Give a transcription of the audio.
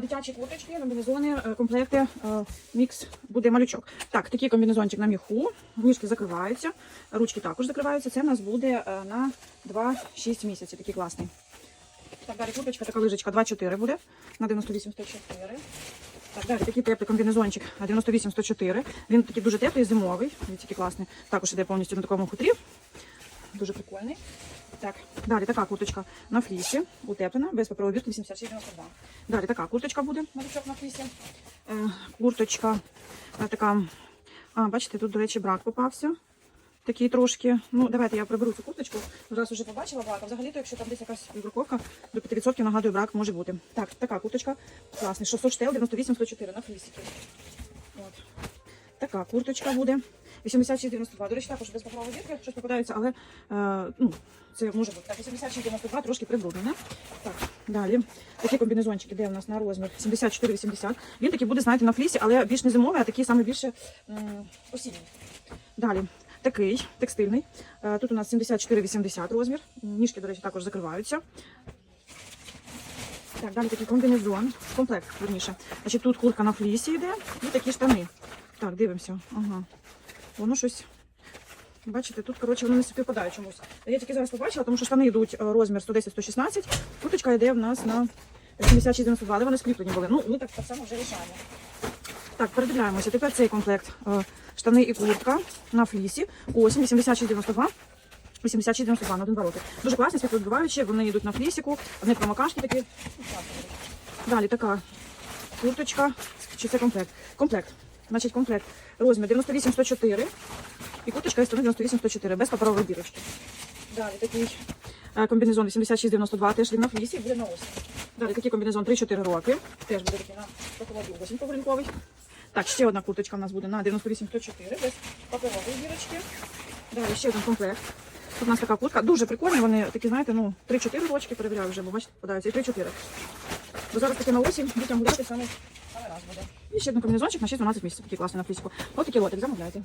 Дитячі курточки, комбінезони, е, комплекти, е, мікс буде малючок. Так, такий комбінезончик на міху, ніжки закриваються, ручки також закриваються. Це в нас буде е, на 2-6 місяців. Такий класний. Так, далі курточка, така лижечка 2,4 буде на 98,104. Так, далі такий теплий комбінезончик на 98,104. Він такий дуже теплий, зимовий. Він такий класний. Також іде повністю на такому хутрі. Дуже прикольний. Так, далі така курточка на флісі, утеплена, без паперової бірки 86,92. Далі така курточка буде, малючок на флісі. Е, курточка е, така, а, бачите, тут, до речі, брак попався. Такий трошки. Ну, давайте я приберу цю курточку. Зараз вже побачила брак. Взагалі-то, якщо там десь якась бруковка, до 5% нагадую, брак може бути. Так, така курточка. Класний. 600 штел, 98 104 на флісіки. От. Така курточка буде. 86,92. До речі, також без паперової бірки щось попадається, але е, ну, це може бути. Так, 86,92 трошки прибруднене. Так, далі. Такий комбінезончик іде у нас на розмір 74,80. Він такий буде, знаєте, на флісі, але більш не зимовий, а такий саме більше м, осінній. Далі. Такий текстильний. Е, Тут у нас 74,80 розмір. Ніжки, до речі, також закриваються. Так, далі такий комбінезон, комплект, верніше. Значить, тут куртка на флісі йде і такі штани. Так, дивимося. Ага. Воно щось. Бачите, тут, коротше, вони не співпадають чомусь. Я тільки зараз побачила, тому що штани йдуть е, розмір 110-116. Курточка йде в нас на 76-92, де вони скріплені були. Ну, ми так, так само вже рішаємо. Так, передивляємося. Тепер цей комплект. Е, Штани і куртка на флісі. Ось 86,92. 86,92 на один роки. Дуже класні, світловідбиваючі, вони йдуть на флісіку, вони промокашні такі. Далі така курточка. Чи це комплект? Комплект. Значить, комплект. Розмір 98-104. І курточка із 98-104, без паперової бірочки. Далі такий е, комбінезон 86-92, теж він на флісі, буде на осінь. Далі такий комбінезон 3-4 роки. Теж буде такий на поколоді осінь поврінковий. Так, ще одна курточка в нас буде на 98-104, без паперової бірочки. Далі ще один комплект. Тут у нас така куртка. Дуже прикольні, вони такі, знаєте, ну, 3-4 рочки перевіряю вже, бо бачите, попадаються. І 3-4. Бо зараз таки на осінь, дітям гуляти саме. І ще один комбінезончик на 6-12 місяців, такий класний на фліску. Ось такий лотик, замовляйте.